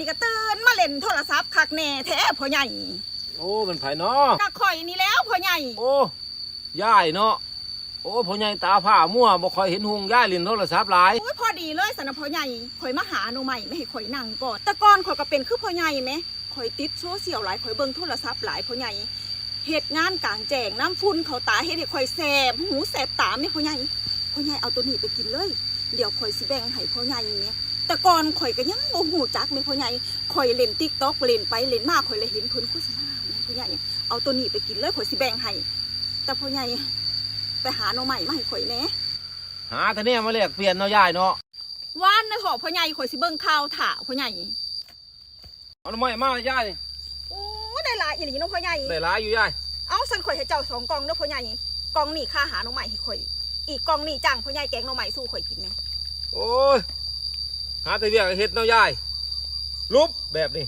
ล่นโทรศัพท์คักแน่แท้พ่อใหญ่ โอ้มันไผเนาะก็ข่อยนี่แล้วพ่อใหญ่ โอ้ยายเนาะโอ้พ่อใหญ่ตาผ้ามั่วบ่ค่อยเห็นหุงยายเล่นโทรศัพท์หลายโอ้ยพอดีเลยสนะพ่อใหญ่ข่อยมาหาหนูใหม่ไม่ให้ข่อยนั่งก่อนแต่ก่อนข่อยก็เป็นคือพ่อใหญ่ไหมข่อยติดโซเชียลหลายข่อยเบิ่งโทรศัพท์หลายพ่อใหญ่เหตุงานกลางแจ้งน้ำฝุ่นเขาตาเฮ็ดให้ข่อยแสบหูแสบตาไหมพ่อใหญ่พ่อใหญ่เอาตัวนี้ไปกินเลย เดี๋ยวข่อยสิแบ่งให้พ่อใหญ่แม่ แต่ก่อนข่อยก็ยังบ่ฮู้จักแม่พ่อใหญ่ข่อยเล่น TikTok เล่นไปเล่นมาข่อยเลยเห็นเพิ่นโฆษณาแม่พ่อใหญ่เอาตัวนี้ไปกินเลยข่อยสิแบ่งให้แต่พ่อใหญ่ไปหาหน่อใหม่มาให้ข่อยแหน่หาแต่เนี่ยมาแลกเปลี่ยนเนาะยายเนาะว่านในหอพ่อใหญ่ข่อยสิเบิ่งข่าวถ่าพ่อใหญ่เอาหน่อไม้มาเลยยายโอ้ได้หลายอีหลีเน้องพ่อใหญ่ได้หลายอยู่ยายเอาสันข่อยให้เจ้าสองกล่องเด้อพ่อใหญ่กล่องนี่ค่าหาหน่อใหม่ให้ข่อย อีกกล่องนี่จ้างพ่อใหญ่แกงหน่อใหม่สู้ข่อยกินไหมโอ้ย หาแต่เวียกให้เฮ็ดเนาะยายลุบแบบนี้